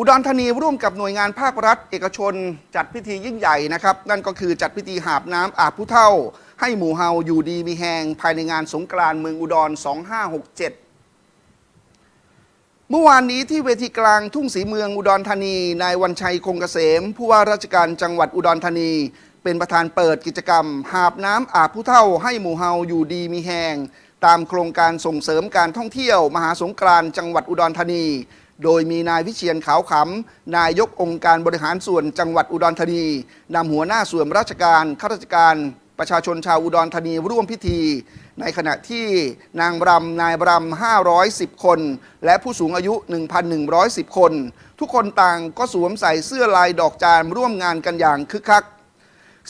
อุดรธานีร่วมกับหน่วยงานภาครัฐ เอกชนจัดพิธียิ่งใหญ่นะครับ นั่นก็คือจัดพิธีหาบน้ำอาบผู้เท่า ให้หมู่เฮาอยู่ดีมีแหงภายในงานสงกรานต์เมืองอุดร 2567เมื่อวานนี้ที่เวทีกลางทุ่งศรีเมืองอุดรธานีนายวันชัยคงเกษม ผู้ว่าราชการจังหวัดอุดรธานี เป็นประธานเปิดกิจกรรม หาบน้ำอาบผู้เท่าให้หมู่เฮาอยู่ดีมีแหงตามโครงการส่งเสริมการท่องเที่ยว มหาสงกรานต์จังหวัดอุดรธานี โดยมีนายวิเชียนขาวขำ นายกองค์การบริหารส่วนจังหวัดอุดรธานีนำหัวหน้าส่วนราชการข้าราชการ ประชาชนชาวอุดรธานีร่วมพิธี ในขณะที่นางรำนายรำ510 คน และผู้สูงอายุ 1,110 คน ทุกคนต่างก็สวมใส่เสื้อลายดอกจานร่วมงานกันอย่างคึกคัก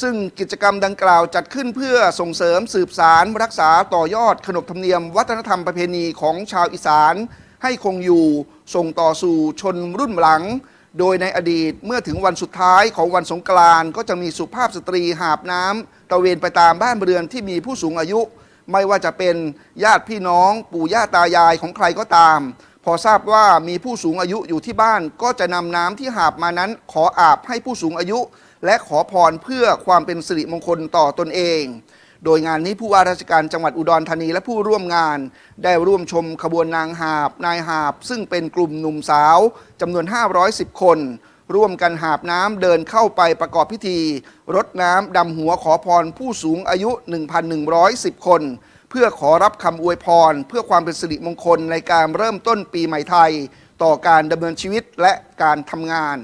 ซึ่งกิจกรรมดังกล่าวจัดขึ้นเพื่อส่งเสริมสืบสารรักษาต่อยอดขนบธรรมเนียม วัฒนธรรมประเพณีของชาวอีสาน ให้คงอยู่ส่งต่อสู่ชนรุ่นหลัง โดยในอดีตเมื่อถึงวันสุดท้ายของวันสงกรานต์ก็จะมีสุภาพสตรีหาบน้ำตระเวนไปตามบ้านเรือนที่มีผู้สูงอายุ ไม่ว่าจะเป็นญาติพี่น้องปู่ย่าตายายของใครก็ตาม พอทราบว่ามีผู้สูงอายุอยู่ที่บ้านก็จะนำน้ำที่หาบมานั้นขออาบให้ผู้สูงอายุ และขอพรเพื่อความเป็นสิริมงคลต่อตนเอง โดยงานนี้ผู้ว่าราชการจังหวัดอุดรธานีและผู้ร่วมงาน ได้ร่วมชมขบวนนางหาบ นายหาบ ซึ่งเป็นกลุ่มหนุ่มสาวจำนวน 510 คน ร่วมกันหาบน้ำเดินเข้าไปประกอบพิธี รดน้ำดำหัวขอพรผู้สูงอายุ 1,110 คน เพื่อขอรับคำอวยพร เพื่อความเป็นสิริมงคลในการเริ่มต้นปีใหม่ไทย ต่อการดำเนินชีวิตและการทำงาน